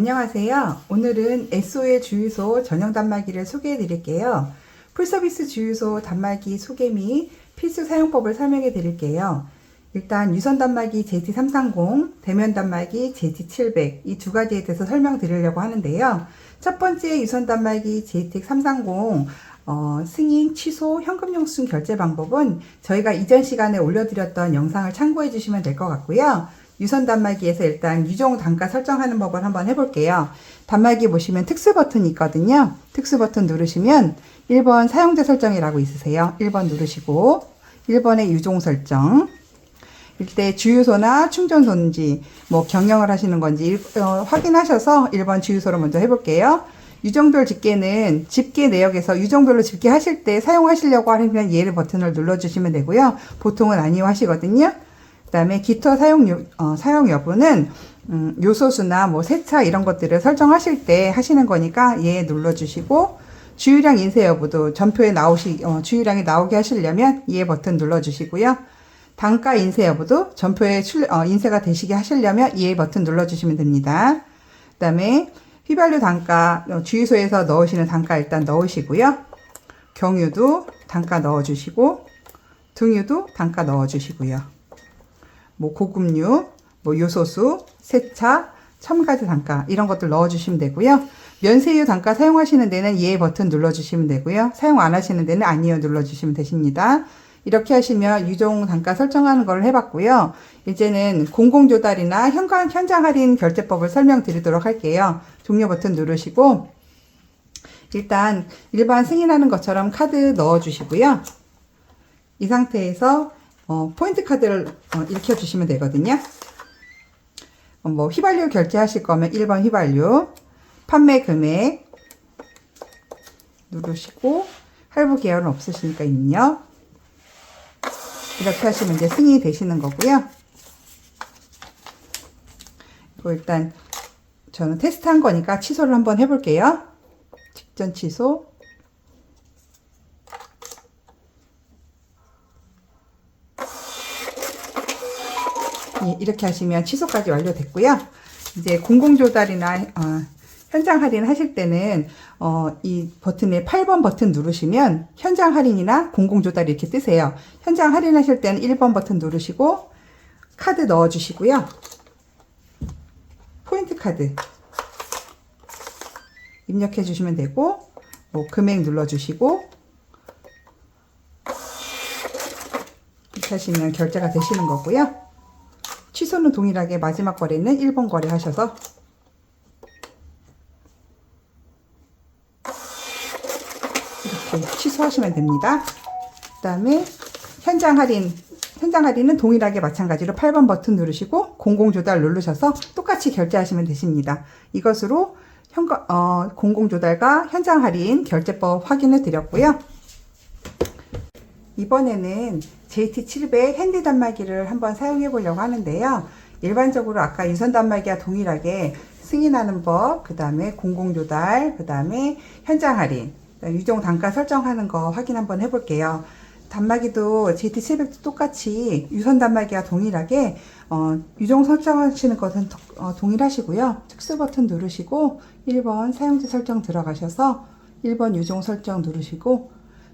안녕하세요. 오늘은 SO의 주유소 전용 단말기를 소개해 드릴게요. 풀서비스 주유소 단말기 소개 및 필수 사용법을 설명해 드릴게요. 일단 유선 단말기 JT330, 대면 단말기 JT700 이 두 가지에 대해서 설명드리려고 하는데요. 첫 번째 유선 단말기 JT330 어, 승인, 취소, 현금 영수증 결제 방법은 저희가 이전 시간에 올려드렸던 영상을 참고해 주시면 될 것 같고요. 유선 단말기에서 일단 유종 단가 설정하는 법을 한번 해볼게요. 단말기 보시면 특수 버튼이 있거든요. 특수 버튼 누르시면 1번 사용자 설정이라고 있으세요. 1번 누르시고 1번의 유종 설정 이때 주유소나 충전소인지 뭐 경영을 하시는 건지 일- 어, 확인하셔서 1번 주유소로 먼저 해볼게요. 유정별 집계는 집계 내역에서 유정별로 집계하실 때 사용하시려고 하면 얘를 버튼을 눌러주시면 되고요. 보통은 아니요 하시거든요. 그 다음에 기타 사용, 요, 어, 사용 여부는 음, 요소수나 뭐 세차 이런 것들을 설정하실 때 하시는 거니까 얘 눌러주시고 주유량 인쇄 여부도 전표에 나오시 어, 주유량이 나오게 하시려면 얘 버튼 눌러주시고요. 단가 인쇄 여부도 전표에 출, 어, 인쇄가 되시게 하시려면 얘 버튼 눌러주시면 됩니다. 그 다음에 휘발유 단가 어, 주유소에서 넣으시는 단가 일단 넣으시고요. 경유도 단가 넣어주시고 등유도 단가 넣어주시고요. 뭐 고급류, 뭐 요소수, 세차, 첨가제 단가 이런 것들 넣어주시면 되고요. 면세유 단가 사용하시는 데는 예 버튼 눌러주시면 되고요. 사용 안 하시는 데는 아니요 눌러주시면 되십니다. 이렇게 하시면 유종 단가 설정하는 걸 해봤고요. 이제는 공공조달이나 현관, 현장 할인 결제법을 설명드리도록 할게요. 종료 버튼 누르시고 일단 일반 승인하는 것처럼 카드 넣어주시고요. 이 상태에서 어, 포인트 카드를 어, 일으켜 주시면 되거든요. 어, 뭐 휘발유 결제하실 거면 1번 휘발유, 판매 금액 누르시고 할부 계열은 없으시니까 있요. 이렇게 하시면 이제 승인이 되시는 거고요. 이거 일단 저는 테스트한 거니까 취소를 한번 해볼게요. 직전 취소. 예, 이렇게 하시면 취소까지 완료됐고요. 이제 공공조달이나 어, 현장 할인 하실 때는 어, 이 버튼에 8번 버튼 누르시면 현장 할인이나 공공조달 이렇게 뜨세요. 현장 할인 하실 때는 1번 버튼 누르시고 카드 넣어 주시고요. 포인트 카드 입력해 주시면 되고 뭐 금액 눌러 주시고 이렇게 하시면 결제가 되시는 거고요. 취소는 동일하게 마지막 거래는 1번 거래 하셔서 이렇게 취소하시면 됩니다. 그 다음에 현장 할인, 현장 할인은 동일하게 마찬가지로 8번 버튼 누르시고 공공조달 누르셔서 똑같이 결제하시면 되십니다. 이것으로 현가, 어, 공공조달과 현장 할인 결제법 확인해 드렸고요. 이번에는 JT700 핸디 단말기를 한번 사용해 보려고 하는데요. 일반적으로 아까 유선 단말기와 동일하게 승인하는 법, 그 다음에 공공조달, 그 다음에 현장 할인, 유종 단가 설정하는 거 확인 한번 해볼게요. 단말기도 JT700도 똑같이 유선 단말기와 동일하게 어, 유종 설정하시는 것은 도- 어, 동일하시고요. 특수 버튼 누르시고 1번 사용자 설정 들어가셔서 1번 유종 설정 누르시고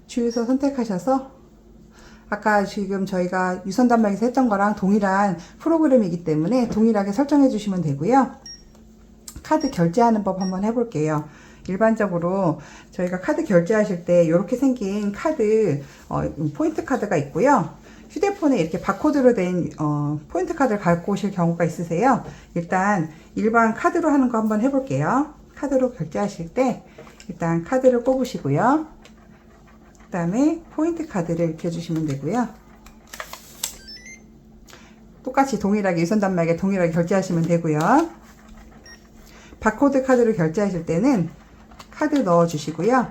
주유소 선택하셔서 아까 지금 저희가 유선 단말기에서 했던 거랑 동일한 프로그램이기 때문에 동일하게 설정해 주시면 되고요. 카드 결제하는 법 한번 해볼게요. 일반적으로 저희가 카드 결제하실 때 이렇게 생긴 카드 어, 포인트 카드가 있고요. 휴대폰에 이렇게 바코드로 된 어, 포인트 카드를 갖고 오실 경우가 있으세요. 일단 일반 카드로 하는 거 한번 해볼게요. 카드로 결제하실 때 일단 카드를 꼽으시고요. 그 다음에 포인트 카드를 해주시면 되고요. 똑같이 동일하게 유선 단말기에 동일하게 결제하시면 되고요. 바코드 카드로 결제하실 때는 카드 넣어 주시고요.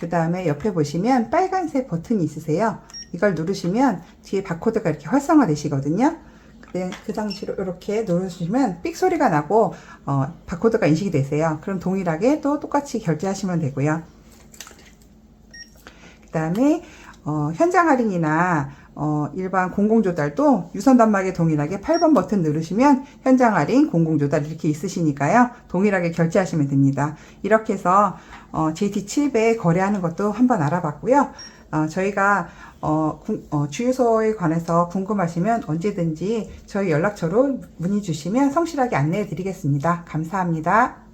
그 다음에 옆에 보시면 빨간색 버튼이 있으세요. 이걸 누르시면 뒤에 바코드가 이렇게 활성화 되시거든요. 그, 그 당시로 이렇게 누르시면 삑 소리가 나고 어, 바코드가 인식이 되세요. 그럼 동일하게 또 똑같이 결제하시면 되고요. 그 다음에 어, 현장 할인이나 어, 일반 공공조달도 유선 단말기 동일하게 8번 버튼 누르시면 현장 할인 공공조달 이렇게 있으시니까요. 동일하게 결제하시면 됩니다. 이렇게 해서 어, JT700 거래하는 것도 한번 알아봤고요. 어, 저희가 어, 궁- 어, 주유소에 관해서 궁금하시면 언제든지 저희 연락처로 문의 주시면 성실하게 안내해 드리겠습니다. 감사합니다.